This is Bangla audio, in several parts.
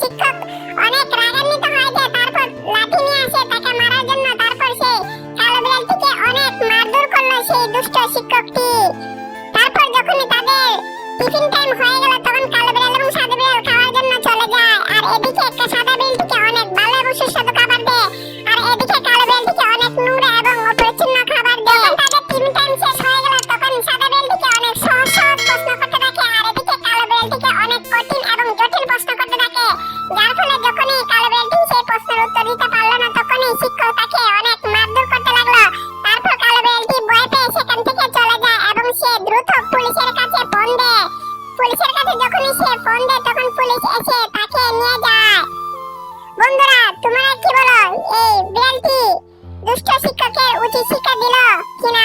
শিক্ষক অনেক রাগান্বিত হয় যে তারপর লাঠি নিয়ে আসে তাকে মারার জন্য। তারপর সেই কালো বিড়ালটিকে অনেক মারধর করল সেই দুষ্ট শিক্ষকটি। পারল না তখনই শিক্ষক তাকে অনেক মারধর করতে লাগল। তারপর কালো বিড়ালটি ভয় পেয়ে সেখান থেকে চলে যায় এবং সে দ্রুত পুলিশের কাছে ফোন দেয়। পুলিশের কাছে যখনই সে ফোন দেয়, তখন পুলিশ এসে তাকে নিয়ে যায়। বন্ধুরা, তোমরা কি বলো? এই বিড়ালটি দুষ্ট শিক্ষকের উচিত শিক্ষা দিল কিনা?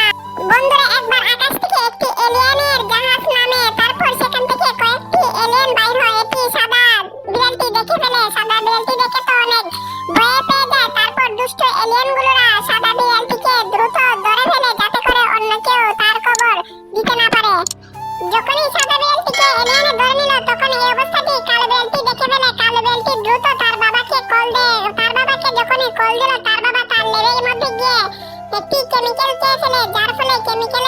বন্ধুরা, একবার আকাশ থেকে একটি এলিয়েনের জাহাজ নামে, তারপর সেখান থেকে কয়েকটি এলিয়েন বাইর হয়। এটি সাদা বিড়ালটি দেখে ফেলে। সাদা বিড়ালটি দেখে তো অনেক ভয়ে পেয়ে যায়। তারপর দুষ্ট এলিয়েনগুলোরা সাদা বিড়ালটিকে দ্রুত ধরে ফেলে, যাতে করে অন্য কেউ তার খবর দিতে না পারে। যখনই সাদা বিড়ালটিকে এলিয়েনে ধরে নিল তখন এই অবস্থাটি কালো বিড়ালটি দেখে ফেলে। কালো বিড়ালটি দ্রুত তার বাবাকে কল দেয় তার বাবাকে যখনই কল দিল, তার বাবা তার লেবের মধ্যে গিয়ে একটি কেমিক্যাল খেয়ে ফেলে, যার ফলে কেমিক্যালের